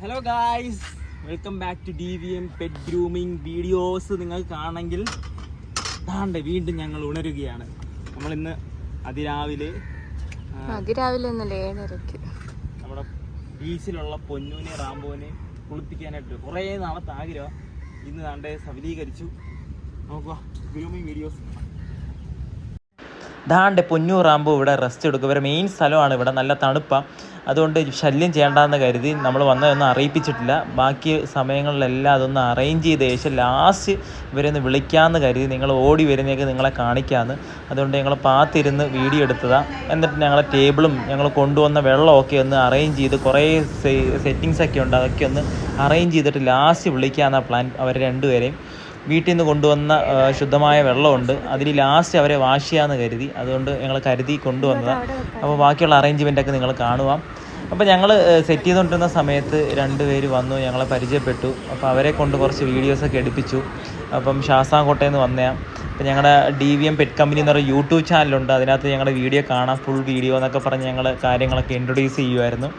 Hello guys welcome back to D V M pet grooming videos നിങ്ങൾ കാണണമെങ്കിൽ താണ്ടെ വീണ്ടും ഞങ്ങൾ ഉണരുകയാണ്. നമ്മൾ ഇന്ന് അതിരാവിലെ ആ, അതിരാവിലെ ഒന്നല്ല ഏഴരക്ക് നമ്മുടെ ബീച്ചിലുള്ള പൊന്നൂനെ റാംബോനെ കുളിപ്പിക്കാനായിട്ട് കുറേ നാളത്തെ ആഗ്രഹം. ഇന്ന് താണ്ടെ സഫലീകരിച്ചു. നോക്കുക ഗ്രൂമിങ് വീഡിയോസ് ദാണ്ട് പൊന്നൂർ റാംബോ ഇവിടെ റെസ്റ്റ് എടുക്കും. ഇവരെ മെയിൻ സ്ഥലമാണ്. ഇവിടെ നല്ല തണുപ്പാണ് അതുകൊണ്ട് ശല്യം ചെയ്യേണ്ടെന്ന് കരുതി നമ്മൾ വന്നതൊന്നും അറിയിപ്പിച്ചിട്ടില്ല. ബാക്കി സമയങ്ങളിലെല്ലാം അതൊന്ന് അറേഞ്ച് ചെയ്ത ശേഷം ലാസ്റ്റ് ഇവരെ ഒന്ന് വിളിക്കാമെന്ന് കരുതി നിങ്ങൾ ഓടി വരുന്നതൊക്കെ നിങ്ങളെ കാണിക്കാമെന്ന് അതുകൊണ്ട് ഞങ്ങൾ പാത്തിരുന്ന് വീഡിയോ എടുത്തതാണ് എന്നിട്ട് ഞങ്ങളെ ടേബിളും ഞങ്ങൾ കൊണ്ടുവന്ന വെള്ളമൊക്കെ ഒന്ന് അറേഞ്ച് ചെയ്ത് കുറേ സെറ്റിങ്സൊക്കെ ഉണ്ട്. അതൊക്കെ ഒന്ന് അറേഞ്ച് ചെയ്തിട്ട് ലാസ്റ്റ് വിളിക്കാമെന്ന പ്ലാൻ അവർ രണ്ടുപേരെയും. വീട്ടിൽ നിന്ന് കൊണ്ടുവന്ന ശുദ്ധമായ വെള്ളമുണ്ട്. അതിൽ ലാസ്റ്റ് അവരെ വാഷ് ചെയ്യാമെന്ന് കരുതി. അതുകൊണ്ട് ഞങ്ങൾ കരുതി കൊണ്ടുവന്നതാണ് അപ്പോൾ ബാക്കിയുള്ള അറേഞ്ച്മെന്റ് ഒക്കെ നിങ്ങൾ കാണുവാം. അപ്പോൾ ഞങ്ങൾ സെറ്റ് ചെയ്തുകൊണ്ടിരുന്ന സമയത്ത് രണ്ട് പേര് വന്നു ഞങ്ങളെ പരിചയപ്പെട്ടു. അപ്പോൾ അവരെ കൊണ്ട് കുറച്ച് വീഡിയോസൊക്കെ എടുപ്പിച്ചു. അപ്പം ശാസ്താംകോട്ടയിൽ നിന്ന് വന്നതാണ് അപ്പം ഞങ്ങളുടെ D V M pet company എന്ന് പറയുന്ന യൂട്യൂബ് ചാനലുണ്ട് അതിനകത്ത് ഞങ്ങളുടെ വീഡിയോ കാണാം ഫുൾ വീഡിയോ എന്നൊക്കെ പറഞ്ഞ് ഞങ്ങൾ കാര്യങ്ങളൊക്കെ ഇൻട്രൊഡ്യൂസ് ചെയ്യുമായിരുന്നു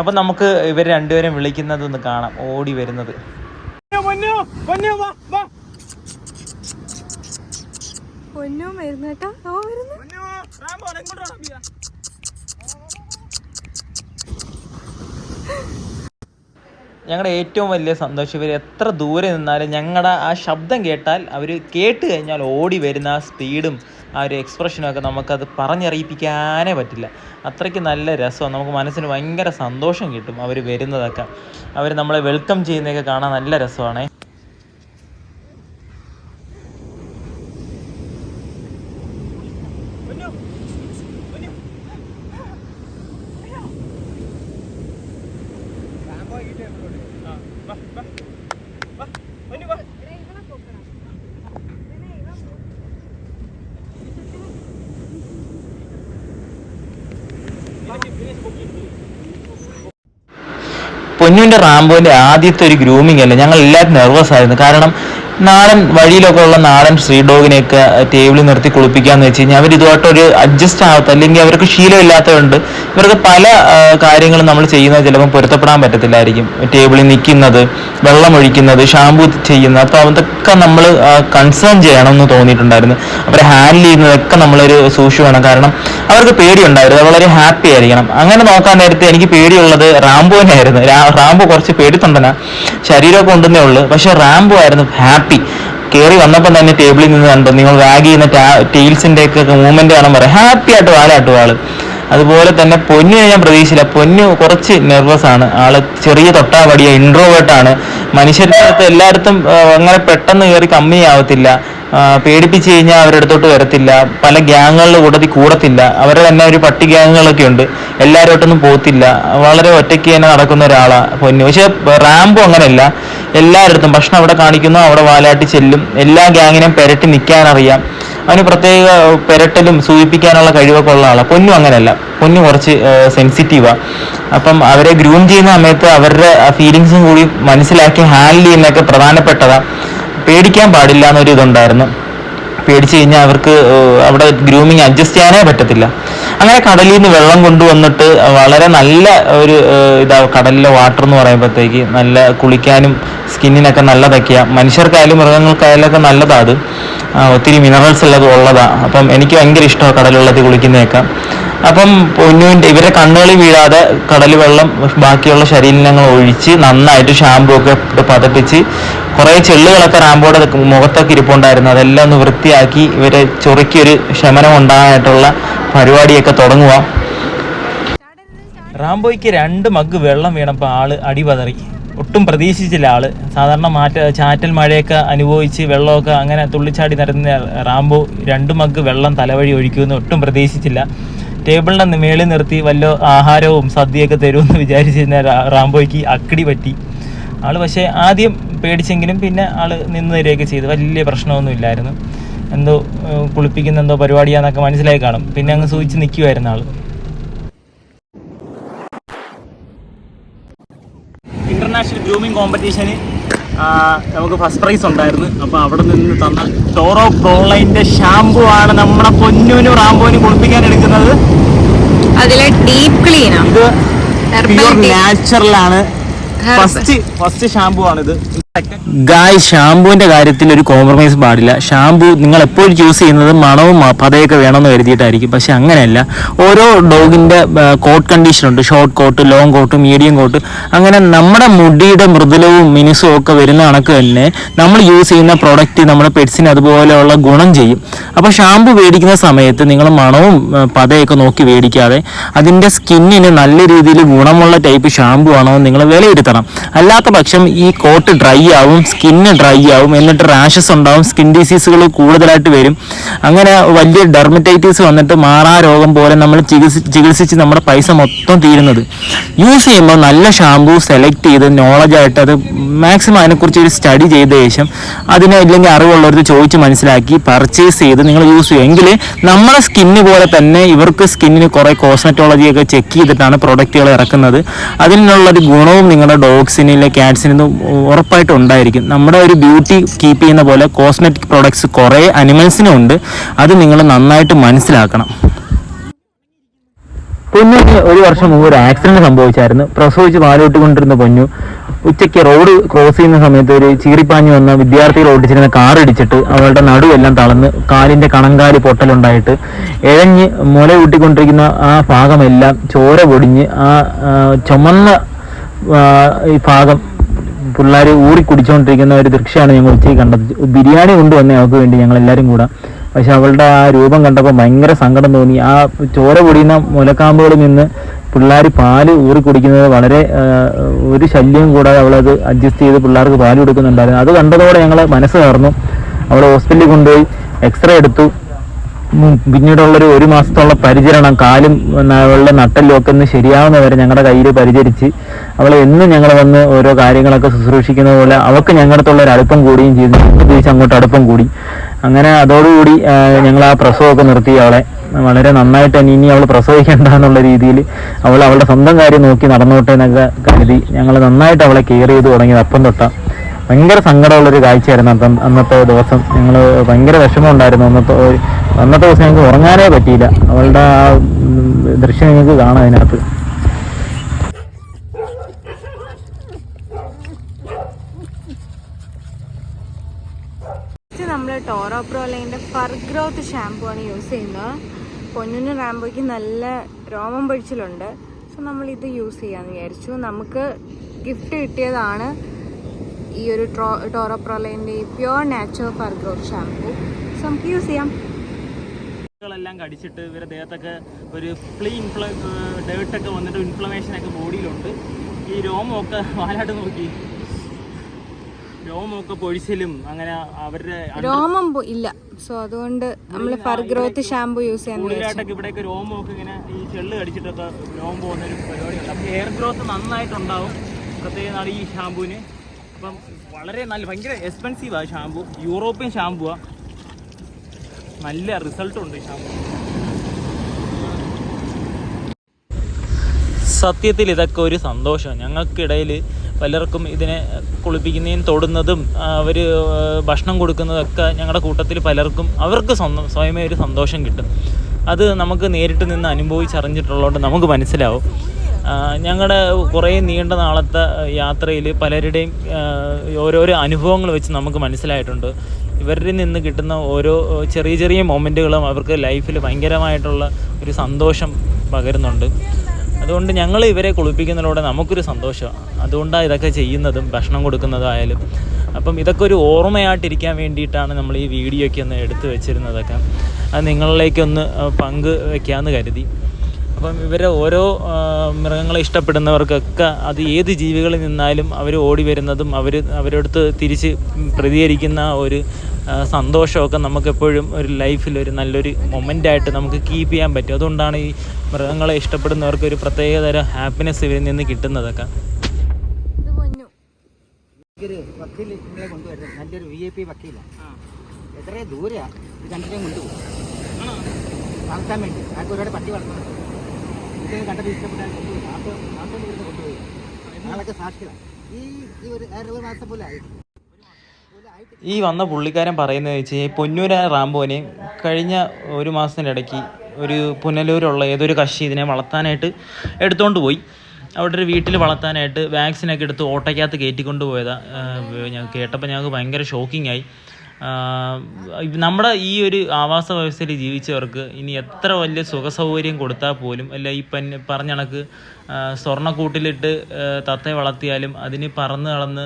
അപ്പം നമുക്ക് ഇവർ രണ്ടുപേരും വിളിക്കുന്നതൊന്ന് കാണാം. ഓടി വരുന്നത്. പൊന്നും വരുന്നു കേട്ടോ. ഓ വരുന്നു ഞങ്ങളുടെ ഏറ്റവും വലിയ സന്തോഷം ഇവർ എത്ര ദൂരെ നിന്നാലും ഞങ്ങളുടെ ആ ശബ്ദം കേട്ടാൽ അവർ കേട്ട് കഴിഞ്ഞാൽ ഓടി വരുന്ന ആ സ്പീഡും ആ ഒരു എക്സ്പ്രഷനും ഒക്കെ നമുക്കത് പറഞ്ഞറിയിപ്പിക്കാനേ പറ്റില്ല. അത്രയ്ക്ക് നല്ല രസമാണ്. നമുക്ക് മനസ്സിന് ഭയങ്കര സന്തോഷം കിട്ടും അവർ വരുന്നതൊക്കെ. അവർ നമ്മളെ വെൽക്കം ചെയ്യുന്നതൊക്കെ കാണാൻ നല്ല രസമാണേ. പൊന്നുവിന്റെ റാംബോന്റെ ആദ്യത്തെ ഒരു ഗ്രൂമിംഗ് അല്ലേ? ഞങ്ങൾ എല്ലാവരും നെർവസ് ആയിരുന്നു. കാരണം നാടൻ വഴിയിലൊക്കെ ഉള്ള നാടൻ സ്ട്രീറ്റ് ഡോഗിനെയൊക്കെ ടേബിളിൽ നിർത്തി കുളിപ്പിക്കാന്ന് വെച്ച് കഴിഞ്ഞാൽ അവർ ഇതുമായിട്ടൊരു അഡ്ജസ്റ്റ് ആവത്ത അല്ലെങ്കിൽ അവർക്ക് ശീലമില്ലാത്തതുകൊണ്ട് ഇവർക്ക് പല കാര്യങ്ങളും നമ്മൾ ചെയ്യുന്നത് ചിലപ്പോൾ പൊരുത്തപ്പെടാൻ പറ്റത്തില്ലായിരിക്കും. ടേബിളിൽ നിൽക്കുന്നത് വെള്ളം ഒഴിക്കുന്നത് ഷാമ്പു ചെയ്യുന്നത് അപ്പോൾ അതൊക്കെ നമ്മൾ കൺസേൺ ചെയ്യണം എന്ന് തോന്നിയിട്ടുണ്ടായിരുന്നു. അവരെ ഹാൻഡിൽ ചെയ്യുന്നതൊക്കെ നമ്മളൊരു സൂക്ഷിച്ച് വേണം കാരണം അവർക്ക് പേടിയുണ്ടായിരുന്നു വളരെ ഹാപ്പി ആയിരിക്കണം. അങ്ങനെ നോക്കാൻ നേരത്തെ എനിക്ക് പേടിയുള്ളത് റാംബോനെ ആയിരുന്നു റാംബോ കുറച്ച് പേടിത്തൊണ്ടന. ശരീരമൊക്കെ ഉണ്ടെന്നേ ഉള്ളൂ. പക്ഷെ റാംബോ ആയിരുന്നു ഹാപ്പി കയറി വന്നപ്പോൾ തന്നെ ടേബിളിൽ നിന്ന് കണ്ടു നിങ്ങൾ വാഗ് ചെയ്യുന്ന ടീൽസിന്റെ ഒക്കെ മൂവ്മെന്റ് കാണാൻ പറയാം. ഹാപ്പി ആയിട്ട് വാലാട്ടു ആൾ അതുപോലെ തന്നെ പൊന്നു ഞാൻ പ്രതീക്ഷിച്ചില്ല. പൊന്നു കുറച്ച് നെർവസ് ആണ്. ആൾ ചെറിയ തൊട്ടാവടിയ ഇൻട്രോവേർട്ട് ആണ്. മനുഷ്യരുടെ എല്ലായിടത്തും അങ്ങനെ പെട്ടെന്ന് കയറി കമ്മിയാവത്തില്ല പേടിപ്പിച്ച് കഴിഞ്ഞാൽ അവരുടെ അടുത്തോട്ട് വരത്തില്ല. പല ഗ്യാങ്ങുകളുടെ കൂട്ടത്തിൽ കൂടത്തില്ല. അവരുടെ തന്നെ ഒരു പട്ടി ഗ്യാങ്ങുകളൊക്കെ ഉണ്ട്. എല്ലാവരോട്ടൊന്നും പോകത്തില്ല. വളരെ ഒറ്റയ്ക്ക് തന്നെ നടക്കുന്ന ഒരാളാണ് പൊന്നു. പക്ഷെ റാംബോ അങ്ങനെയല്ല. എല്ലായിടത്തും ഭക്ഷണം അവിടെ കാണിക്കുന്നു അവിടെ വാലാട്ടി ചെല്ലും. എല്ലാ ഗ്യാങ്ങിനെയും പെരട്ടി നിൽക്കാനറിയാം. അവന് പ്രത്യേക പെരട്ടലും സൂചിപ്പിക്കാനുള്ള കഴിവൊക്കെ ഉള്ള ആളാണ് പൊന്നു അങ്ങനെയല്ല. പൊന്നു കുറച്ച് സെൻസിറ്റീവാണ് അപ്പം അവരെ ഗ്രൂം ചെയ്യുന്ന സമയത്ത് അവരുടെ ഫീലിങ്സും കൂടി മനസ്സിലാക്കി ഹാൻഡിൽ ചെയ്യുന്നതൊക്കെ പ്രധാനപ്പെട്ടതാണ് പേടിക്കാൻ പാടില്ല എന്നൊരു ഇതുണ്ടായിരുന്നു പേടിച്ചു കഴിഞ്ഞാൽ അവർക്ക് അവിടെ ഗ്രൂമിങ് അഡ്ജസ്റ്റ് ചെയ്യാനേ പറ്റത്തില്ല. അങ്ങനെ കടലിൽ നിന്ന് വെള്ളം കൊണ്ടുവന്നിട്ട് വളരെ നല്ല ഒരു ഇതാ കടലിലെ വാട്ടർ എന്ന് പറയുമ്പോഴത്തേക്ക് നല്ല കുളിക്കാനും സ്കിന്നിനൊക്കെ നല്ലതൊക്കെയാണ് മനുഷ്യർക്കായാലും മൃഗങ്ങൾക്കായാലും ഒക്കെ നല്ലതാണ് അത് ഒത്തിരി മിനറൽസ് ഉള്ളത് ഉള്ളതാണ് അപ്പം എനിക്ക് ഭയങ്കര ഇഷ്ടമാണ് കടലുള്ളത്തിൽ കുളിക്കുന്നതൊക്കെ. അപ്പം പൊന്നുവിന്റെ ഇവരെ കണ്ണുകളിൽ വീഴാതെ കടൽ വെള്ളം ബാക്കിയുള്ള ശരീരങ്ങൾ ഒഴിച്ച് നന്നായിട്ട് ഷാമ്പു ഒക്കെ ഇട്ട് പതപ്പിച്ച് കുറേ ചെള്ളുകളൊക്കെ റാമ്പോടെ മുഖത്തൊക്കെ ഇരിപ്പുണ്ടായിരുന്നു. അതെല്ലാം ഒന്ന് വൃത്തിയാക്കി ഇവരെ ചൊറുക്കി ഒരു ശമനം ഉണ്ടാകാനായിട്ടുള്ള പരിപാടിയൊക്കെ തുടങ്ങുക. റാംബോയ്ക്ക് രണ്ട് മഗ് വെള്ളം വീണപ്പോൾ ആൾ അടിപതറി ഒട്ടും പ്രതീക്ഷിച്ചില്ല ആൾ. സാധാരണ മാറ്റ ചാറ്റൽ മഴയൊക്കെ അനുഭവിച്ച് വെള്ളമൊക്കെ അങ്ങനെ തുള്ളിച്ചാടി നടന്ന റാംബോ രണ്ട് മഗ് വെള്ളം തലവഴി ഒഴിക്കുമെന്ന് ഒട്ടും പ്രതീക്ഷിച്ചില്ല. ടേബിളിന്റെ മേളിൽ നിർത്തി വല്ല ആഹാരവും സദ്യയൊക്കെ തരുമെന്ന് വിചാരിച്ചിരുന്ന റാംബോയ്ക്ക് അക്കടി പറ്റി. ആൾ പക്ഷേ ആദ്യം പേടിച്ചെങ്കിലും പിന്നെ ആൾ നിന്ന് തരികയൊക്കെ ചെയ്തു. വലിയ പ്രശ്നമൊന്നും ഇല്ലായിരുന്നു എന്തോ കുളിപ്പിക്കുന്ന എന്തോ പരിപാടിയാന്നൊക്കെ മനസ്സിലായി കാണും. പിന്നെ അങ്ങ് സൂചിച്ച് നിൽക്കുമായിരുന്നു ആൾ. ഇന്റർനാഷണൽ ഗ്രൂമിംഗ് കോമ്പറ്റീഷന് നമുക്ക് ഫസ്റ്റ് പ്രൈസ് ഉണ്ടായിരുന്നു. അപ്പോൾ അവിടെ നിന്ന് തന്ന ടോറോ പ്രോളൈന്റെ ഷാംപൂ ആണ് നമ്മുടെ പൊന്നുവിനും റാംബോനും കുളിപ്പിക്കാൻ എടുക്കുന്നത്. അതിലെ ഡീപ്പ് ക്ലീൻ ഇത് പ്യൂർ. നാച്ചുറൽ ആണ്. ഫസ്റ്റ് ഫസ്റ്റ് ഷാംപൂ ആണ് ആണിത്. ഗായ് ഷാമ്പുവിന്റെ കാര്യത്തിൽ ഒരു കോംപ്രമൈസ് പാടില്ല. ഷാമ്പു നിങ്ങൾ എപ്പോഴും ചൂസ് ചെയ്യുന്നത് മണവും പതയൊക്കെ വേണമെന്ന് കരുതിയിട്ടായിരിക്കും. പക്ഷെ അങ്ങനെയല്ല. ഓരോ ഡോഗിന്റെ കോട്ട് കണ്ടീഷൻ ഉണ്ട്. Short coat long coat medium coat അങ്ങനെ നമ്മുടെ മുടിയുടെ മൃദുലവും മിനുസും ഒക്കെ വരുന്ന കണക്ക് തന്നെ നമ്മൾ യൂസ് ചെയ്യുന്ന പ്രൊഡക്റ്റ് നമ്മുടെ പെറ്റ്സിന് അതുപോലെയുള്ള ഗുണം ചെയ്യും. അപ്പോൾ ഷാമ്പു മേടിക്കുന്ന സമയത്ത് നിങ്ങൾ മണവും പതയൊക്കെ നോക്കി മേടിക്കാതെ അതിന്റെ സ്കിന്നിന് നല്ല രീതിയിൽ ഗുണമുള്ള ടൈപ്പ് ഷാമ്പു ആണോ നിങ്ങൾ വിലയിരുത്തണം. അല്ലാത്ത പക്ഷം ഈ കോട്ട് ഡ്രൈ ആവും സ്കിന്ന് ഡ്രൈ ആവും എന്നിട്ട് റാഷസ് ഉണ്ടാവും സ്കിൻ ഡിസീസുകൾ കൂടുതലായിട്ട് വരും. അങ്ങനെ വലിയ ഡെർമറ്റൈറ്റിസ് വന്നിട്ട് മാറാ രോഗം പോലെ നമ്മൾ ചികിത്സി ചികിത്സിച്ച് നമ്മുടെ പൈസ മൊത്തം തീരുന്നത്. യൂസ് ചെയ്യുമ്പോൾ നല്ല ഷാമ്പൂ സെലക്ട് ചെയ്ത് നോളജായിട്ട് അത് മാക്സിമം അതിനെക്കുറിച്ച് ഒരു സ്റ്റഡി ചെയ്ത ശേഷം അതിനെ ഇല്ലെങ്കിൽ അറിവുള്ളവർക്ക് ചോദിച്ച് മനസ്സിലാക്കി പർച്ചേസ് ചെയ്ത് നിങ്ങൾ യൂസ് ചെയ്യും എങ്കിൽ നമ്മുടെ സ്കിന്ന് പോലെ തന്നെ ഇവർക്ക് സ്കിന്നിന് കുറേ കോസ്മെറ്റോളജി ഒക്കെ ചെക്ക് ചെയ്തിട്ടാണ് പ്രൊഡക്റ്റുകൾ ഇറക്കുന്നത്. അതിനുള്ളൊരു ഗുണവും നിങ്ങളുടെ ഡോഗ്സിന് ഇല്ലെങ്കിൽ ക്യാറ്റ്സിന് ഉറപ്പായിട്ടും ഉണ്ടായിരിക്കും നമ്മുടെ ഒരു ബ്യൂട്ടി കീപ്പ് ചെയ്യുന്ന പോലെ കോസ്മെറ്റിക് പ്രോഡക്ട്സ് കുറേ അനിമൽസിനും ഉണ്ട്. അത് നിങ്ങൾ നന്നായിട്ട് മനസ്സിലാക്കണം. പൊന്നുവിന് ഒരു വർഷം മുമ്പ് ഒരു ആക്സിഡന്റ് സംഭവിച്ചായിരുന്നു. പ്രസവിച്ച് പാലോട്ടിക്കൊണ്ടിരുന്ന പൊന്നു ഉച്ചയ്ക്ക് റോഡ് ക്രോസ് ചെയ്യുന്ന സമയത്ത് ഒരു ചീറിപ്പാഞ്ഞു വന്ന വിദ്യാർത്ഥികൾ ഓടിച്ചിരുന്ന കാർ ഇടിച്ചിട്ട് അവളുടെ നടുവെല്ലാം തളർന്ന് കാലിന്റെ കണങ്കാൽ പൊട്ടലുണ്ടായിട്ട് ഇഴഞ്ഞ് മുല കൂട്ടിക്കൊണ്ടിരിക്കുന്ന ആ ഭാഗമെല്ലാം ചോര പൊടിഞ്ഞ് ആ, ചുമന്ന ഈ ഭാഗം പിള്ളേർ ഊറി കുടിച്ചുകൊണ്ടിരിക്കുന്ന ഒരു ദൃശ്യമാണ് ഞങ്ങൾ ഉച്ചയ്ക്ക് കണ്ടത്. ബിരിയാണി കൊണ്ടുവന്നേ അവൾക്ക് വേണ്ടി ഞങ്ങൾ എല്ലാവരും കൂടെ. പക്ഷെ അവളുടെ ആ രൂപം കണ്ടപ്പോൾ ഭയങ്കര സങ്കടം തോന്നി. ആ ചോര പൊടിയുന്ന മുലക്കാമ്പുകളിൽ നിന്ന് പിള്ളേർ പാൽ ഊറി കുടിക്കുന്നത് വളരെ ഒരു ശല്യവും കൂടാതെ അവളത് അഡ്ജസ്റ്റ് ചെയ്ത് പിള്ളേർക്ക് പാൽ കൊടുക്കുന്നുണ്ടായിരുന്നു. അത് കണ്ടതോടെ ഞങ്ങൾ മനസ്സ് കയറുന്നു അവളെ ഹോസ്പിറ്റലിൽ കൊണ്ടുപോയി. എക്സ്റേ എടുത്തു. പിന്നീടുള്ളൊരു ഒരു മാസത്തോളം പരിചരണം കാലും അവളുടെ നട്ടെല്ലും ഒക്കെ ഒന്ന് ശരിയാവുന്നവരെ ഞങ്ങളുടെ കയ്യിൽ പരിചരിച്ച് അവളെ എന്നും ഞങ്ങൾ വന്ന് ഓരോ കാര്യങ്ങളൊക്കെ ശുശ്രൂഷിക്കുന്ന പോലെ അവൾക്ക് ഞങ്ങളുടെ ഒരു അടുപ്പം കൂടുകയും ചെയ്തു. തിരിച്ച് അങ്ങോട്ട് അടുപ്പം കൂടി. അങ്ങനെ അതോടുകൂടി ഞങ്ങൾ ആ പ്രസവമൊക്കെ നിർത്തി അവളെ. വളരെ നന്നായിട്ട് തന്നെ ഇനി അവൾ പ്രസവിക്കേണ്ട എന്നുള്ള രീതിയിൽ അവൾ അവളുടെ സ്വന്തം കാര്യം നോക്കി നടന്നോട്ടെ എന്നൊക്കെ കരുതി ഞങ്ങൾ നന്നായിട്ട് അവളെ കെയർ ചെയ്ത് തുടങ്ങിയത് അപ്പം തൊട്ടാ. ഭയങ്കര സങ്കടമുള്ളൊരു കാഴ്ചയായിരുന്നു അന്നത്തെ ദിവസം. ഞങ്ങൾ ഭയങ്കര വിഷമം ഉണ്ടായിരുന്നു അന്നത്തെ അന്നത്തെ ദിവസം ഞങ്ങൾക്ക് ഉറങ്ങാനേ പറ്റിയില്ല. അവളുടെ ആ ദൃശ്യം ഞങ്ങൾക്ക് കാണാം അതിനകത്ത്. നമ്മൾ ടോറോ പ്രോലൈന്റെ ഫർ ഗ്രോത്ത് ഷാമ്പു ആണ് യൂസ് ചെയ്യുന്നത്. പൊന്നിനും റാമ്പോയ്ക്ക് നല്ല രോമം പൊഴിച്ചിലുണ്ട്. സോ നമ്മൾ ഇത് യൂസ് ചെയ്യാന്ന് വിചാരിച്ചു. നമുക്ക് ഗിഫ്റ്റ് കിട്ടിയതാണ് ഈ ഒരു ടോറോ പ്രോലൈന്റെ ഈ pure natural fur growth shampoo so നമുക്ക് യൂസ് ചെയ്യാം. എല്ലാം കടിച്ചിട്ട് ഇവരെ ദേഹത്തൊക്കെ ഒരു ഫ്ലീ ഇൻഫ്ല ഡേർട്ടൊക്കെ വന്നിട്ട് ഇൻഫ്ലമേഷൻ ഒക്കെ ബോഡിയിലുണ്ട് ഈ രോമമൊക്കെ വാലാട്ട് നോക്കി. രോമമൊക്കെ പൊഴിച്ചിലും അങ്ങനെ അവരുടെ രോമം ഇല്ല. സോ അതുകൊണ്ട് നമ്മൾ ഫർ ഗ്രോത്ത് ഷാമ്പു യൂസ് ചെയ്യാൻ കൂടുതലായിട്ടൊക്കെ ഇവിടെയൊക്കെ രോമമൊക്കെ ഇങ്ങനെ ഈ ചെള്ള് കടിച്ചിട്ടൊക്കെ രോമം പോകുന്ന ഒരു പരിപാടിയുണ്ട് അപ്പോൾ ഹെയർ ഗ്രോത്ത് നന്നായിട്ടുണ്ടാവും. പ്രത്യേകം ഈ ഷാംപൂവിന് അപ്പം വളരെ നല്ല ഭയങ്കര എക്സ്പെൻസീവാണ് ഷാമ്പു യൂറോപ്യൻ ഷാമ്പുവാണ് നല്ല റിസൾട്ടും ഉണ്ട് സത്യത്തിൽ ഇതൊക്കെ ഒരു സന്തോഷം ഞങ്ങൾക്കിടയിൽ പലർക്കും ഇതിനെ കുളിപ്പിക്കുന്നതും തൊടുന്നതും അവർ ഭക്ഷണം കൊടുക്കുന്നതൊക്കെ ഞങ്ങളുടെ കൂട്ടത്തിൽ പലർക്കും അവർക്ക് സ്വന്തം സ്വയമേ ഒരു സന്തോഷം കിട്ടും. അത് നമുക്ക് നേരിട്ട് നിന്ന് അനുഭവിച്ചറിഞ്ഞിട്ടുള്ളതുകൊണ്ട് നമുക്ക് മനസ്സിലാവും. ഞങ്ങളുടെ കുറേ നീണ്ട നാളത്തെ യാത്രയിൽ പലരുടെയും ഓരോരോ അനുഭവങ്ങൾ വെച്ച് നമുക്ക് മനസ്സിലായിട്ടുണ്ട്. ഇവരിൽ നിന്ന് കിട്ടുന്ന ഓരോ ചെറിയ ചെറിയ മൊമെന്റുകളും അവർക്ക് ലൈഫിൽ ഭയങ്കരമായിട്ടുള്ള ഒരു സന്തോഷം പകരുന്നുണ്ട്. അതുകൊണ്ട് ഞങ്ങൾ ഇവരെ കുളിപ്പിക്കുന്നതിലൂടെ നമുക്കൊരു സന്തോഷമാണ് അതുകൊണ്ടാണ് ഇതൊക്കെ ചെയ്യുന്നതും ഭക്ഷണം കൊടുക്കുന്നതായാലും. അപ്പം ഇതൊക്കെ ഒരു ഓർമ്മയായിട്ടിരിക്കാൻ വേണ്ടിയിട്ടാണ് നമ്മൾ ഈ വീഡിയോ ഒക്കെ ഒന്ന് എടുത്തു വെച്ചിരുന്നതൊക്കെ. അത് നിങ്ങളിലേക്കൊന്ന് പങ്ക് വയ്ക്കാമെന്ന് കരുതി. അപ്പം ഇവരെ ഓരോ മൃഗങ്ങളെ ഇഷ്ടപ്പെടുന്നവർക്കൊക്കെ അത് ഏത് ജീവികളിൽ നിന്നാലും അവർ ഓടി വരുന്നതും അവർ അവരടുത്ത് തിരിച്ച് പ്രതികരിക്കുന്ന ഒരു സന്തോഷമൊക്കെ നമുക്കെപ്പോഴും ഒരു ലൈഫിൽ ഒരു നല്ലൊരു മൊമെന്റായിട്ട് നമുക്ക് കീപ്പ് ചെയ്യാൻ പറ്റും. അതുകൊണ്ടാണ് ഈ മൃഗങ്ങളെ ഇഷ്ടപ്പെടുന്നവർക്ക് ഒരു പ്രത്യേകതരം ഹാപ്പിനെസ് ഇവരിൽ നിന്ന് കിട്ടുന്നതൊക്കെ. ഇത് പൊന്നു. ഒരു വക്കീൽ നിങ്ങളെ കൊണ്ടുവരുന്നത്. നല്ലൊരു വി ഐ പി വക്കീലാണ് എത്രയോ ദൂരെയാണ് ഇത് രണ്ടിനെയും കൊണ്ടുപോകും. വളർത്താൻ വേണ്ടി. ആർക്ക് ഒരുപാട് പട്ടി വളർത്തുന്നുണ്ട് ഈ മാസം പോലെ ആയി. ഈ വന്ന പുള്ളിക്കാരൻ പറയുന്നത് വെച്ച് പൊന്നൂര റാംബോനെ. കഴിഞ്ഞ ഒരു മാസത്തിനിടയ്ക്ക് ഒരു പുനലൂരുള്ള ഏതൊരു കക്ഷി ഇതിനെ വളർത്താനായിട്ട് എടുത്തുകൊണ്ട് പോയി. അവിടെ ഒരു വീട്ടിൽ വളർത്താനായിട്ട് വാക്സിനൊക്കെ എടുത്ത് ഓട്ടയ്ക്കകത്ത് കയറ്റിക്കൊണ്ട് പോയതാണ് കേട്ടപ്പോൾ ഞങ്ങൾക്ക് ഭയങ്കര ഷോക്കിംഗ് ആയി. നമ്മുടെ ഈ ഒരു ആവാസ വ്യവസ്ഥയിൽ ജീവിച്ചവർക്ക് ഇനി എത്ര വലിയ സുഖസൗകര്യം കൊടുത്താൽ പോലും അല്ല ഈ പന്ന പറഞ്ഞ കണക്ക് സ്വർണക്കൂട്ടിലിട്ട് തത്ത വളർത്തിയാലും അതിന് പറന്ന് കളന്ന്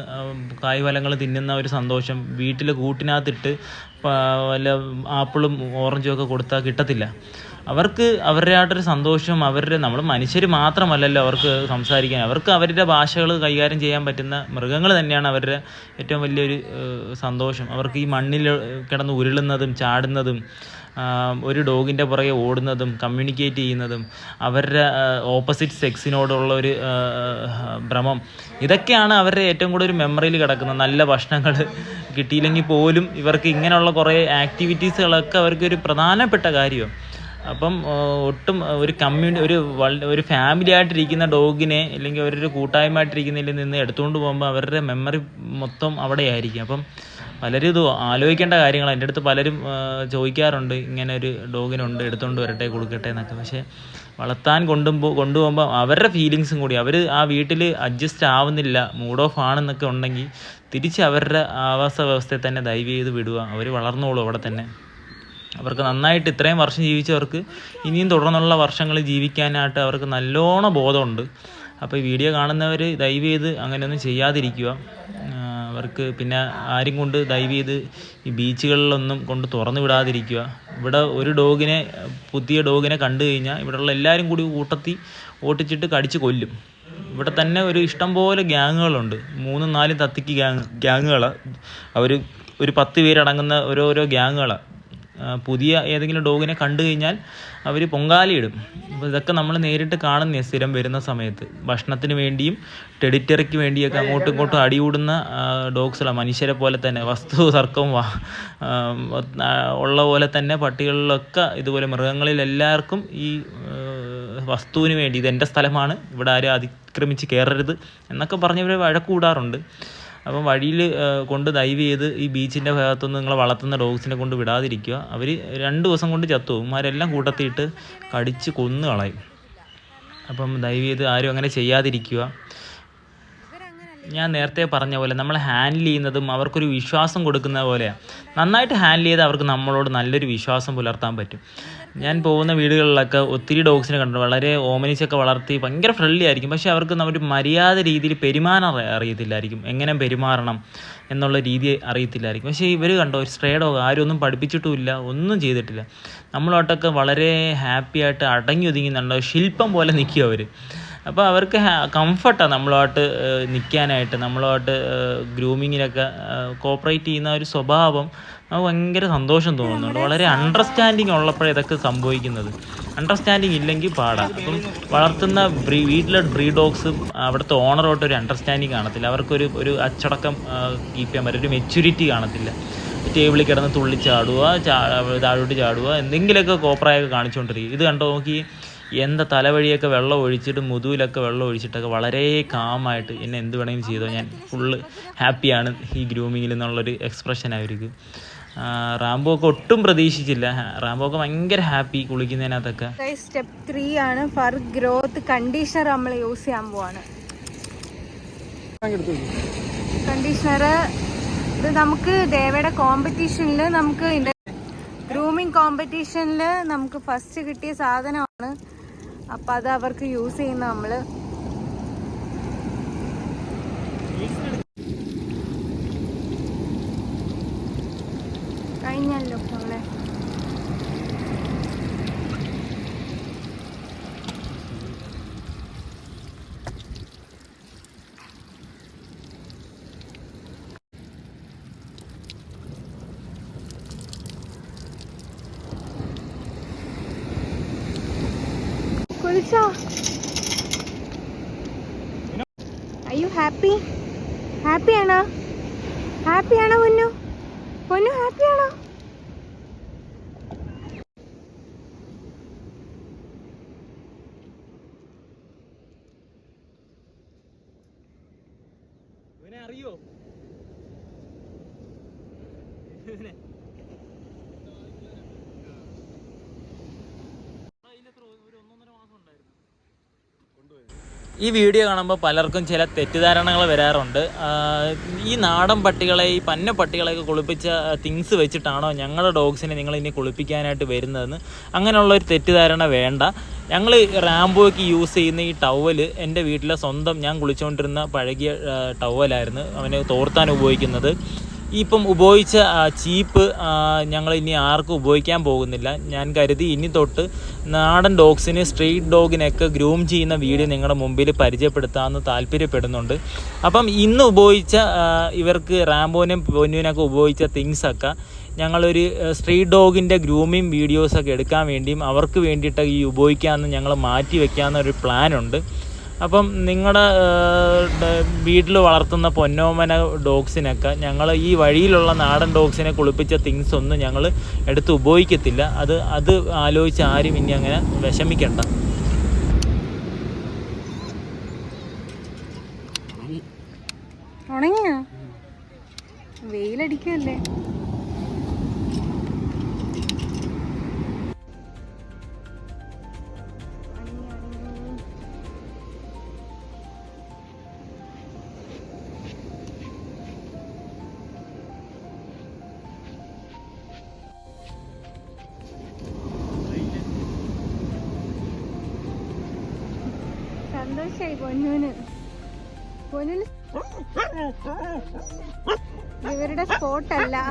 കായ്ഫലങ്ങൾ തിന്നുന്ന ഒരു സന്തോഷം വീട്ടിൽ കൂട്ടിനകത്തിട്ട് വല്ല ആപ്പിളും ഓറഞ്ചും ഒക്കെ കൊടുത്താൽ കിട്ടത്തില്ല. അവർക്ക് അവരുടെ ആയിട്ടൊരു സന്തോഷം അവരുടെ നമ്മൾ മനുഷ്യർ മാത്രമല്ലല്ലോ അവർക്ക് സംസാരിക്കാൻ. അവർക്ക് അവരുടെ ഭാഷകൾ കൈകാര്യം ചെയ്യാൻ പറ്റുന്ന മൃഗങ്ങൾ തന്നെയാണ് അവരുടെ ഏറ്റവും വലിയൊരു സന്തോഷം. അവർക്ക് ഈ മണ്ണിൽ കിടന്ന് ഉരുളുന്നതും ചാടുന്നതും ഒരു ഡോഗിന്റെ പുറകെ ഓടുന്നതും കമ്മ്യൂണിക്കേറ്റ് ചെയ്യുന്നതും അവരുടെ ഓപ്പോസിറ്റ് സെക്സിനോടുള്ള ഒരു ഭ്രമം ഇതൊക്കെയാണ് അവരുടെ ഏറ്റവും കൂടുതൽ ഒരു മെമ്മറിയിൽ കിടക്കുന്നത്. നല്ല ഭക്ഷണങ്ങൾ കിട്ടിയില്ലെങ്കിൽ പോലും ഇവർക്ക് ഇങ്ങനെയുള്ള കുറേ ആക്ടിവിറ്റീസുകളൊക്കെ അവർക്ക് ഒരു പ്രധാനപ്പെട്ട കാര്യമാണ്. അപ്പം ഒട്ടും ഒരു കമ്മ്യൂണി ഒരു ഒരു ഫാമിലി ആയിട്ടിരിക്കുന്ന ഡോഗിനെ അല്ലെങ്കിൽ അവരൊരു കൂട്ടായ്മ ആയിട്ടിരിക്കുന്നതിൽ നിന്ന് എടുത്തുകൊണ്ട് പോകുമ്പോൾ അവരുടെ മെമ്മറി മൊത്തം അവിടെ ആയിരിക്കും അപ്പം പലരും ഇത് ആലോചിക്കേണ്ട കാര്യങ്ങൾ എന്റെ അടുത്ത് പലരും ചോദിക്കാറുണ്ട്. ഇങ്ങനെ ഒരു ഡോഗിനുണ്ട് എടുത്തുകൊണ്ട് വരട്ടെ കൊടുക്കട്ടെ എന്നൊക്കെ. പക്ഷേ വളർത്താൻ കൊണ്ടുപോ കൊണ്ടുപോകുമ്പോൾ അവരുടെ ഫീലിങ്സും കൂടി. അവർ ആ വീട്ടിൽ അഡ്ജസ്റ്റ് ആവുന്നില്ല മൂഡ് ഓഫ് ആണെന്നൊക്കെ ഉണ്ടെങ്കിൽ തിരിച്ച് അവരുടെ ആവാസ വ്യവസ്ഥയെ തന്നെ ദയവ് ചെയ്ത് വിടുക. അവർ വളർന്നോളൂ അവിടെ തന്നെ. അവർക്ക് നന്നായിട്ട് ഇത്രയും വർഷം ജീവിച്ചവർക്ക് ഇനിയും തുടർന്നുള്ള വർഷങ്ങൾ ജീവിക്കാനായിട്ട് അവർക്ക് നല്ലോണം ബോധമുണ്ട്. അപ്പോൾ ഈ വീഡിയോ കാണുന്നവർ ദയവ് ചെയ്ത് അങ്ങനെയൊന്നും ചെയ്യാതിരിക്കുക. അവർക്ക് പിന്നെ ആരും കൊണ്ട് ദയവ് ചെയ്ത് ഈ ബീച്ചുകളിലൊന്നും കൊണ്ട് തുറന്നു വിടാതിരിക്കുക. ഇവിടെ ഒരു ഡോഗിനെ പുതിയ ഡോഗിനെ കണ്ടു കഴിഞ്ഞാൽ ഇവിടെയുള്ള എല്ലാവരും കൂടി കൂട്ടത്തി ഓട്ടിച്ചിട്ട് കടിച്ച് കൊല്ലും. ഇവിടെ തന്നെ ഒരു ഇഷ്ടം പോലെ ഗ്യാങ്ങുകളുണ്ട്. മൂന്നും നാലും തത്തിക്ക് ഗ്യാങ് ഗ്യാങ്ങുകളാണ് അവർ ഒരു പത്ത് പേരടങ്ങുന്ന ഓരോരോ ഗ്യാങ്ങുകളാണ് പുതിയ ഏതെങ്കിലും ഡോഗിനെ കണ്ടു കഴിഞ്ഞാൽ അവർ പൊങ്കാലയിടും. അപ്പോൾ ഇതൊക്കെ നമ്മൾ നേരിട്ട് കാണുന്നേ സ്ഥിരം വരുന്ന സമയത്ത്. ഭക്ഷണത്തിന് വേണ്ടിയും ടെഡിറ്ററിക്ക് വേണ്ടിയൊക്കെ അങ്ങോട്ടും ഇങ്ങോട്ടും അടികൂടുന്ന ഡോഗ്സുകളാണ് മനുഷ്യരെ പോലെ തന്നെ വസ്തു തർക്കവും ഉള്ള പോലെ തന്നെ പട്ടികളിലൊക്കെ ഇതുപോലെ മൃഗങ്ങളിൽ എല്ലാവർക്കും ഈ വസ്തുവിന് വേണ്ടി ഇത് എന്റെ സ്ഥലമാണ് ഇവിടെ ആരും അതിക്രമിച്ച് കയറരുത് എന്നൊക്കെ പറഞ്ഞവർ വഴക്കൂടാറുണ്ട്. അപ്പം വഴിയിൽ കൊണ്ട് ദയവ് ചെയ്ത് ഈ ബീച്ചിന്റെ ഭാഗത്തുനിന്ന് നിങ്ങൾ വളർത്തുന്ന ഡോഗ്സിനെ കൊണ്ട് വിടാതിരിക്കുക. അവർ രണ്ട് ദിവസം കൊണ്ട് ചത്തു. ഇവന്മാരെല്ലാം കൂട്ടത്തിയിട്ട് കടിച്ച് കൊന്നു കളയും. അപ്പം ദയവ് ചെയ്ത് ആരും അങ്ങനെ ചെയ്യാതിരിക്കുക. ഞാൻ നേരത്തെ പറഞ്ഞ പോലെ നമ്മൾ ഹാൻഡിൽ ചെയ്യുന്നതും അവർക്കൊരു വിശ്വാസം കൊടുക്കുന്ന പോലെയാണ് നന്നായിട്ട് ഹാൻഡിൽ ചെയ്ത് അവർക്ക് നമ്മളോട് നല്ലൊരു വിശ്വാസം പുലർത്താൻ പറ്റും. ഞാൻ പോകുന്ന വീടുകളിലൊക്കെ ഒത്തിരി ഡോഗ്സിനെ കണ്ടു വളരെ ഓമനിച്ചൊക്കെ വളർത്തി ഭയങ്കര ഫ്രണ്ട്ലി ആയിരിക്കും. പക്ഷേ അവർക്ക് നമ്മൾ മര്യാദ രീതിയിൽ പെരുമാറാൻ അറി- അറിയത്തില്ലായിരിക്കും. എങ്ങനെ പെരുമാറണം എന്നുള്ള രീതി അറിയത്തില്ലായിരിക്കും. പക്ഷേ ഇവർ കണ്ടോ ഒരു സ്ട്രേ ഡോഗ് ആരും ഒന്നും പഠിപ്പിച്ചിട്ടുമില്ല ഒന്നും ചെയ്തിട്ടില്ല. നമ്മളോട്ടൊക്കെ വളരെ ഹാപ്പി ആയിട്ട് അടങ്ങി ഒതുങ്ങി കണ്ടോ ശില്പം പോലെ നിൽക്കുക അവർ അപ്പോൾ അവർക്ക് കംഫർട്ടാണ് നമ്മളോട്ട് നിൽക്കാനായിട്ട്. നമ്മളോട്ട് ഗ്രൂമിങ്ങിനൊക്കെ കോപ്പറേറ്റ് ചെയ്യുന്ന ഒരു സ്വഭാവം നമുക്ക് ഭയങ്കര സന്തോഷം തോന്നുന്നുണ്ട്. വളരെ അണ്ടർസ്റ്റാൻഡിങ് ഉള്ളപ്പോഴേ ഇതൊക്കെ സംഭവിക്കുന്നത്. അണ്ടർസ്റ്റാൻഡിങ് ഇല്ലെങ്കിൽ പാടാം. അപ്പം വളർത്തുന്ന ബ്രീ വീട്ടിലെ ബ്രീ ഡോഗ്സ് അവിടുത്തെ ഓണറോട്ട് ഒരു അണ്ടർസ്റ്റാൻഡിങ് കാണത്തില്ല. അവർക്കൊരു ഒരു അച്ചടക്കം കീപ്പ് ചെയ്യാൻ പറ്റും ഒരു മെച്യൂരിറ്റി കാണത്തില്ല. ടേബിളിൽ കിടന്ന് തുള്ളി ചാടുക ചാ താഴോട്ട് ചാടുക എന്തെങ്കിലുമൊക്കെ കോപ്പറായൊക്കെ കാണിച്ചുകൊണ്ടിരിക്കും. ഇത് കണ്ടോ നോക്കി? എന്താ തലവഴിയൊക്കെ വെള്ളം ഒഴിച്ചിട്ട് മുതുവിലൊക്കെ വെള്ളം ഒഴിച്ചിട്ടൊക്കെ വളരെ കാമായിട്ട് എന്നെ എന്ത് വേണമെങ്കിലും ചെയ്തോ. ഞാൻ ഫുള്ള് ഹാപ്പിയാണ് ഈ ഗ്രൂമിങ്ങിൽ എന്നുള്ളൊരു എക്സ്പ്രഷൻ അവർക്ക് റാംബോ ഒക്കെ ഒട്ടും പ്രതീക്ഷിച്ചില്ല. റാംബോ ഒക്കെ ഭയങ്കര ഹാപ്പി കുളിക്കുന്നതിനകത്തൊക്കെ. സ്റ്റെപ്പ് ത്രീ ആണ് ഫർ ഗ്രോത്ത് കണ്ടീഷണർ നമ്മൾ യൂസ് ചെയ്യാൻ പോവാണ്. കണ്ടീഷണർ ഇത് നമുക്ക് ദേവയുടെ കോമ്പറ്റീഷനിൽ നമുക്ക് ഗ്രൂമിങ് കോമ്പറ്റീഷനിൽ നമുക്ക് ഫസ്റ്റ് കിട്ടിയ സാധനമാണ്. അപ്പം അത് അവർക്ക് യൂസ് ചെയ്യുന്ന നമ്മൾ കഴിഞ്ഞല്ലോ നമ്മളെ കുളിച്ചോ? Are you happy? ഹാപ്പി ആണോ? ഹാപ്പി ആണോ പൊന്നു? പൊന്നു ഹാപ്പി ആണോ? അറിയോ? ഈ വീഡിയോ കാണുമ്പോൾ പലർക്കും ചില തെറ്റിദ്ധാരണകൾ വരാറുണ്ട്. ഈ നാടൻ പട്ടികളെ ഈ പന്ന പട്ടികളെയൊക്കെ കുളിപ്പിച്ച തിങ്സ് വെച്ചിട്ടാണോ ഞങ്ങളുടെ ഡോഗ്സിനെ നിങ്ങൾ ഇനി കുളിപ്പിക്കാനായിട്ട് വരുന്നതെന്ന് അങ്ങനെയുള്ള ഒരു തെറ്റിദ്ധാരണ വേണ്ട. ഞങ്ങൾ റാംബോയ്ക്ക് യൂസ് ചെയ്യുന്ന ഈ ടവൽ എന്റെ വീട്ടിലെ സ്വന്തം ഞാൻ കുളിച്ചുകൊണ്ടിരുന്ന പഴകിയ ടവലായിരുന്നു അവനെ തോർത്താൻ ഉപയോഗിക്കുന്നത്. ഇപ്പം ഉപയോഗിച്ച ചീപ്പ് ഞങ്ങൾ ഇനി ആർക്കും ഉപയോഗിക്കാൻ പോകുന്നില്ല. ഞാൻ കരുതി ഇനി തൊട്ട് നാടൻ ഡോഗ്സിന് സ്ട്രീറ്റ് ഡോഗിനൊക്കെ ഗ്രൂം ചെയ്യുന്ന വീഡിയോ നിങ്ങളുടെ മുമ്പിൽ പരിചയപ്പെടുത്താമെന്ന് താല്പര്യപ്പെടുന്നുണ്ട്. അപ്പം ഇന്ന് ഉപയോഗിച്ച ഇവർക്ക് റാംബോനും പൊന്നുവിനൊക്കെ ഉപയോഗിച്ച തിങ്സൊക്കെ ഞങ്ങളൊരു സ്ട്രീറ്റ് ഡോഗിന്റെ ഗ്രൂമിങ് വീഡിയോസൊക്കെ എടുക്കാൻ വേണ്ടിയും അവർക്ക് വേണ്ടിയിട്ട് ഈ ഉപയോഗിക്കാമെന്ന് ഞങ്ങൾ മാറ്റി വയ്ക്കാമെന്നൊരു പ്ലാനുണ്ട്. അപ്പം നിങ്ങളുടെ വീട്ടിൽ വളർത്തുന്ന പൊന്നോമന ഡോഗ്സിനൊക്കെ ഞങ്ങൾ ഈ വഴിയിലുള്ള നാടൻ ഡോഗ്സിനെ കുളിപ്പിച്ച തിങ്സ് ഒന്നും ഞങ്ങൾ എടുത്ത് ഉപയോഗിക്കത്തില്ല. അത് അത് ആലോചിച്ച് ആരും ഇനി അങ്ങനെ വിഷമിക്കണ്ട. ഉണങ്ങിയ? വെയിലടിക്കല്ലേ ഇവരുടെ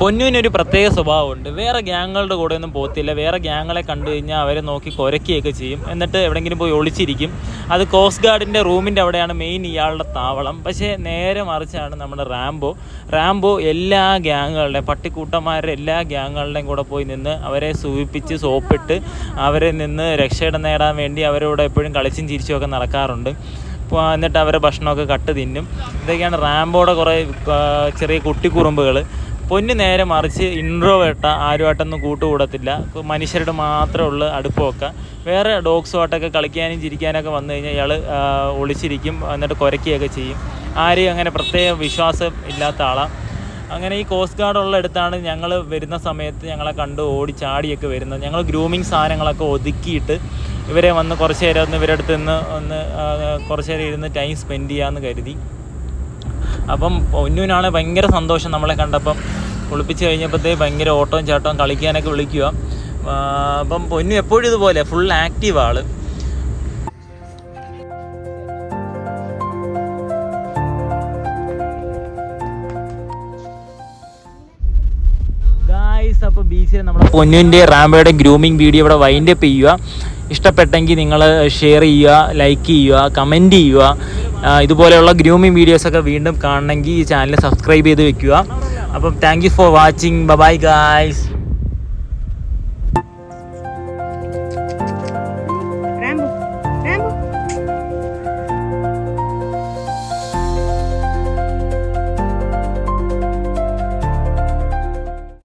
പൊന്നുവിനൊരു പ്രത്യേക സ്വഭാവമുണ്ട്. വേറെ ഗ്യാങ്ങുകളുടെ കൂടെ ഒന്നും പോകത്തില്ല. വേറെ ഗ്യാങ്ങളെ കണ്ടു കഴിഞ്ഞാൽ അവരെ നോക്കി കുരക്കുകയൊക്കെ ചെയ്യും. എന്നിട്ട് എവിടെയെങ്കിലും പോയി ഒളിച്ചിരിക്കും. അത് കോസ്റ്റ് ഗാർഡിന്റെ റൂമിന്റെ അവിടെയാണ് മെയിൻ ഇയാളുടെ താവളം. പക്ഷേ നേരെ മറിച്ചാണ് നമ്മുടെ റാംബോ റാംബോ എല്ലാ ഗ്യാങ്ങുകളുടെയും പട്ടിക്കൂട്ടന്മാരുടെ എല്ലാ ഗ്യാങ്ങുകളുടെയും കൂടെ പോയി നിന്ന് അവരെ സൂചിപ്പിച്ച് സോപ്പിട്ട് അവരെ നിന്ന് രക്ഷയിടം നേടാൻ വേണ്ടി അവരോട് എപ്പോഴും കളിച്ചും ചിരിച്ചും ഒക്കെ നടക്കാറുണ്ട്. എന്നിട്ട് അവരെ ഭക്ഷണമൊക്കെ കട്ട് തിന്നും. ഇതൊക്കെയാണ് റാംബോയുടെ കുറേ ചെറിയ കുട്ടിക്കുറുമ്പുകൾ പൊന്ന് നേരെ മറിച്ച് ഇൻട്രോവേട്ട ആരുമായിട്ടൊന്നും കൂട്ടുകൂടത്തില്ല. മനുഷ്യരുടെ മാത്രമേ ഉള്ളൂ അടുപ്പമൊക്കെ. വേറെ ഡോഗ്സുമായിട്ടൊക്കെ കളിക്കാനും ചിരിക്കാനൊക്കെ വന്നു കഴിഞ്ഞാൽ ഇയാൾ ഒളിച്ചിരിക്കും എന്നിട്ട് കുരയ്ക്കുകയൊക്കെ ചെയ്യും. ആരെയും അങ്ങനെ പ്രത്യേക വിശ്വാസം ഇല്ലാത്ത ആളാണ് അങ്ങനെ ഈ കോസ്റ്റ് ഗാർഡ് ഉള്ള അടുത്താണ് ഞങ്ങൾ വരുന്ന സമയത്ത് ഞങ്ങളെ കണ്ട് ഓടി ചാടിയൊക്കെ വരുന്നത്. ഞങ്ങൾ ഗ്രൂമിങ് സാധനങ്ങളൊക്കെ ഒതുക്കിയിട്ട് ഇവരെ വന്ന് കുറച്ച് നേരം ഒന്ന് ഇവരുടെ അടുത്ത് നിന്ന് ഒന്ന് കുറച്ച് നേരം ഇരുന്ന് ടൈം സ്പെൻഡ് ചെയ്യാമെന്ന് കരുതി. അപ്പം പൊന്നുവിനാണ് ഭയങ്കര സന്തോഷം നമ്മളെ കണ്ടപ്പം. കുളിപ്പിച്ച് കഴിഞ്ഞപ്പോഴത്തേ ഭയങ്കര ഓട്ടവും ചാട്ടവും കളിക്കാനൊക്കെ വിളിക്കുക അപ്പം പൊന്നു എപ്പോഴും ഇതുപോലെ ഫുൾ ആക്റ്റീവ് ആൾ. അപ്പോൾ ബീച്ചിൽ നമ്മുടെ പൊന്നുവിന്റെ റാമ്പയുടെ ഗ്രൂമിങ് വീഡിയോ ഇവിടെ വൈൻഡപ്പ് ചെയ്യുക ഇഷ്ടപ്പെട്ടെങ്കിൽ നിങ്ങൾ ഷെയർ ചെയ്യുക ലൈക്ക് ചെയ്യുക കമന്റ് ചെയ്യുക ഇതുപോലെയുള്ള ഗ്രൂമിങ് വീഡിയോസൊക്കെ വീണ്ടും കാണണമെങ്കിൽ ഈ ചാനൽ സബ്സ്ക്രൈബ് ചെയ്ത് വെക്കുക. അപ്പം thank you for watching bye guys